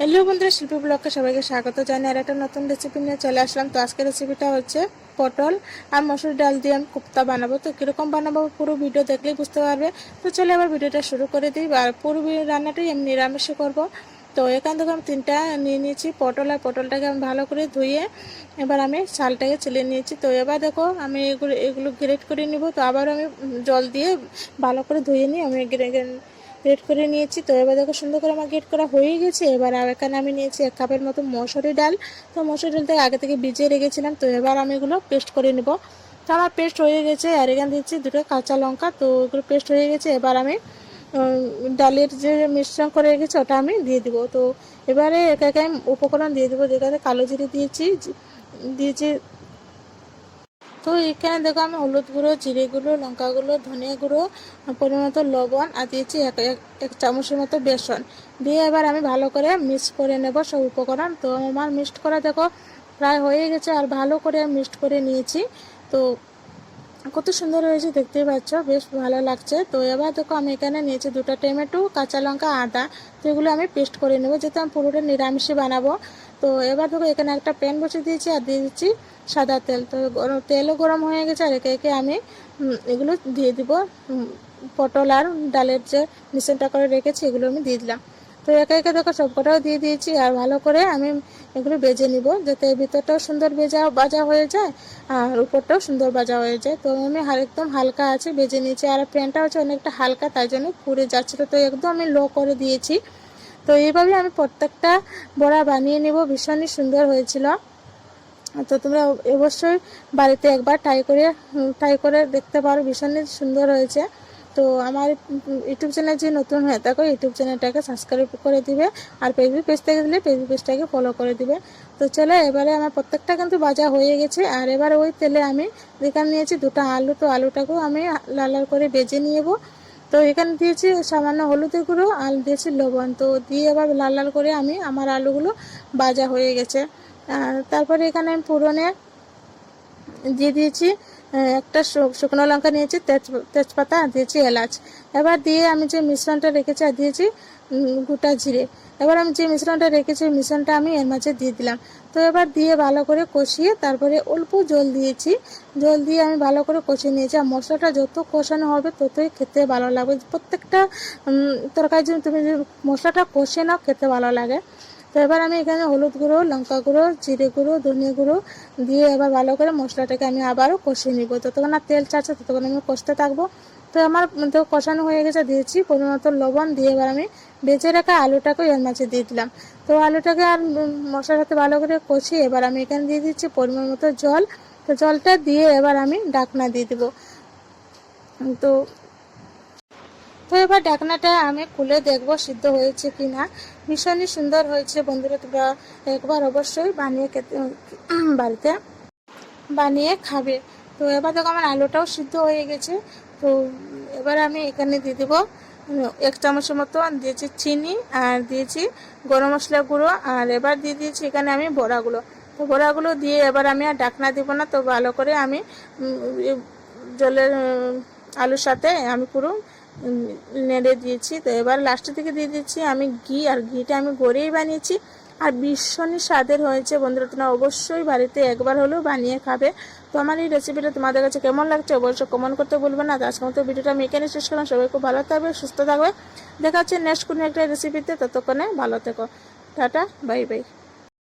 Hello বন্ধুরা, শিল্পী ব্লগকে সবাইকে স্বাগত জানাই। আর একটা নতুন রেসিপি নিয়ে চলে আসলাম। তো আজকের রেসিপিটা হচ্ছে পটল আর মসুর ডাল দিয়ে আমি কোপ্তা বানাবো। তো কীরকম বানাবো পুরো ভিডিও দেখলেই বুঝতে পারবে। তো চলে আবার ভিডিওটা শুরু করে দিই। আর পুরো রান্নাটাই আমি নিরামিষে করব। তো এখান থেকে আমি তিনটা নিয়ে নিয়েছি পটল। আর পটলটাকে আমি ভালো করে ধুয়ে এবার আমি চালটাকে ছেলে নিয়েছি। তো এবার দেখো, আমি এগুলো এগুলো গ্রেট করে নিব। তো আবার আমি জল দিয়ে ভালো করে ধুয়ে নিই আমি গ্রেট করে নিয়েছি। তো এবার দেখো সুন্দর করে আমার গ্রেট করা হয়ে গেছে। এবার আর এখানে আমি নিয়েছি এক কাপের মতো মসুরি ডাল। তো মসুরি ডালটাকে আগে থেকে ভিজিয়ে রেখেছিলাম। তো এবার আমি এগুলো পেস্ট করে নেব। তো আমার পেস্ট হয়ে গেছে। আর এখানে দিচ্ছি দুটো কাঁচা লঙ্কা। তো ওগুলো পেস্ট হয়ে গেছে। এবার আমি ডালের যে মিশ্রণ করে রেখেছি, ওটা আমি দিয়ে দিব। তো এবারে একে একে উপকরণ দিয়ে দেবো। যেখানে কালো জিরে দিয়েছি দিয়েছি তো এখানে দেখো আমি হলুদ গুঁড়ো, জিরে গুঁড়ো, লঙ্কা গুঁড়ো, ধনিয়া গুঁড়ো, পরিমাণ লবণ আর দিয়েছি এক, এক- এক চামচের মতো বেসন। দিয়ে এবার আমি ভালো করে মিক্স করে নেব সব উপকরণ। তো আমার মিক্সড করা দেখো প্রায় হয়ে গেছে আর ভালো করে মিক্সড করে নিয়েছি। তো কত সুন্দর হয়েছে, দেখতেই পাচ্ছ? বেশ ভালো লাগছে। তো এবার দেখো আমি এখানে নিয়েছি দুটো টমেটো, কাঁচা লঙ্কা, আদা। তো এগুলো আমি পেস্ট করে নেব যেহেতু আমি পুরোটা নিরামিষে বানাবো। তো এবার দেখো এখানে একটা প্যান বসে দিয়েছি আর দিয়ে দিচ্ছি সাদা তেল। তো গরম, তেলও গরম হয়ে গেছে আর একে একে আমি এগুলো দিয়ে দিব। পটল আর ডালের যে মিশ্রণটা করে রেখেছি, এগুলো আমি দিয়ে দিলাম। তো একে একে দেখো সবকটাও দিয়ে দিয়েছি আর ভালো করে আমি এগুলো বেজে নিব যাতে ভিতরটাও সুন্দর বেজা বাজা হয়ে যায় আর উপরটাও সুন্দর বাজা হয়ে যায়। তো আমি একদম হালকা আছে, বেজে নিয়েছি। আর প্যানটা হচ্ছে অনেকটা হালকা, তাই জন্য পুড়ে যাচ্ছিল। তো একদম আমি লো করে দিয়েছি। তো এইভাবে আমি প্রত্যেকটা বড়া বানিয়ে নেব, ভীষণই সুন্দর হয়েছিল। তো তোমরা অবশ্যই বাড়িতে একবার ট্রাই করে ট্রাই করে দেখতে পারো ভীষণই সুন্দর হয়েছে। তো আমার ইউটিউব চ্যানেল যে নতুন হয়ে থাকো, ইউটিউব চ্যানেলটাকে সাবস্ক্রাইব করে দিবে আর ফেসবুক পেজ থেকে দিলে ফেসবুক পেজটাকে ফলো করে দিবে। তো চলো, এবারে আমার প্রত্যেকটা কিন্তু ভাজা হয়ে গেছে। আর এবার ওই তেলে আমি যেখানে নিয়েছি দুটো আলু। তো আলুটাকেও আমি লাল লাল করে বেজে নিয়ে তো এখানে দিয়েছি সামান্য হলুদের গুঁড়ো আর দিয়েছি লবণ। তো দিয়ে এবার লাল লাল করে আমি আমার আলুগুলো ভাজা হয়ে গেছে। তারপরে এখানে আমি পুরনে দিয়ে দিয়েছি একটা শুকনো লঙ্কা নিয়েছি, তেজ তেজপাতা দিয়েছি এলাচ। এবার দিয়ে আমি যে মিশ্রণটা রেখেছি, আর দিয়েছি গোটা জিরে। এবার আমি যে মিশ্রণটা রেখেছি মিশ্রণটা আমি এর মাঝে দিয়ে দিলাম। তো এবার দিয়ে ভালো করে কষিয়ে তারপরে অল্প জল দিয়েছি। জল দিয়ে আমি ভালো করে কষিয়ে নিয়েছি। আর মশলাটা যত কষানো হবে, ততই খেতে ভালো লাগবে। প্রত্যেকটা তরকারি তুমি মশলাটা কষে নাও, খেতে ভালো লাগে। তো এবার আমি এখানে হলুদ গুঁড়ো, লঙ্কা গুঁড়ো, জিরে গুঁড়ো ধনিয়া গুঁড়ো দিয়ে এবার ভালো করে মশলাটাকে আমি আবারও কষিয়ে নিব। যতক্ষণ না তেল চাচ্ছে ততক্ষণ আমি কষতে থাকব। তো আমার তো কষানো হয়ে গেছে, দিয়েছি পরিমাণ লবণ দিয়ে এবার আমি বেঁচে রাখা আলুটাকে এর মাঝে দিয়ে দিলাম। তো আলুটাকে আর মশলার সাথে ভালো করে কষিয়ে এবার আমি এখানে দিয়ে দিচ্ছি পরিমাণ মতো জল। তো জলটা দিয়ে এবার আমি ডাকনা দিয়ে দেবো। তো তো এবার ডাকনাটা আমি খুলে দেখব সিদ্ধ হয়েছে কি না ভীষণই সুন্দর হয়েছে বন্ধুরা, তোমরা একবার অবশ্যই বানিয়ে খেতে বাড়িতে বানিয়ে খাবে। তো এবার দেখো আমার আলুটাও সিদ্ধ হয়ে গেছে। তো এবার আমি এখানে দিয়ে দেবো এক চামচের মতো দিয়েছি চিনি আর দিয়েছি গরম মশলা গুঁড়ো। আর এবার দিয়ে দিয়েছি এখানে আমি বড়াগুলো। তো বড়াগুলো দিয়ে এবার আমি আর ডাকনা দিব না, তো ভালো করে আমি জলের আলুর সাথে আমি পুরো নেড়ে দিয়েছি। তো এবার লাস্টের দিকে দিয়ে দিচ্ছি আমি ঘি, আর ঘিটা আমি গড়েই বানিয়েছি। আর ভীষণই স্বাদের হয়েছে বন্ধুরা, তোমরা অবশ্যই বাড়িতে একবার হলেও বানিয়ে খাবে। তো আমার এই রেসিপিটা তোমাদের কাছে কেমন লাগছে অবশ্যই কমেন্ট করতে বলবে না। তো আজকের মতো ভিডিওটা আমি এখানে শেষ করলাম। সবাই খুব ভালো থাকবে, সুস্থ থাকবে। দেখা হচ্ছে নেক্সট কোনো একটা রেসিপিতে ততক্ষণে ভালো থেকো। Tata bye bye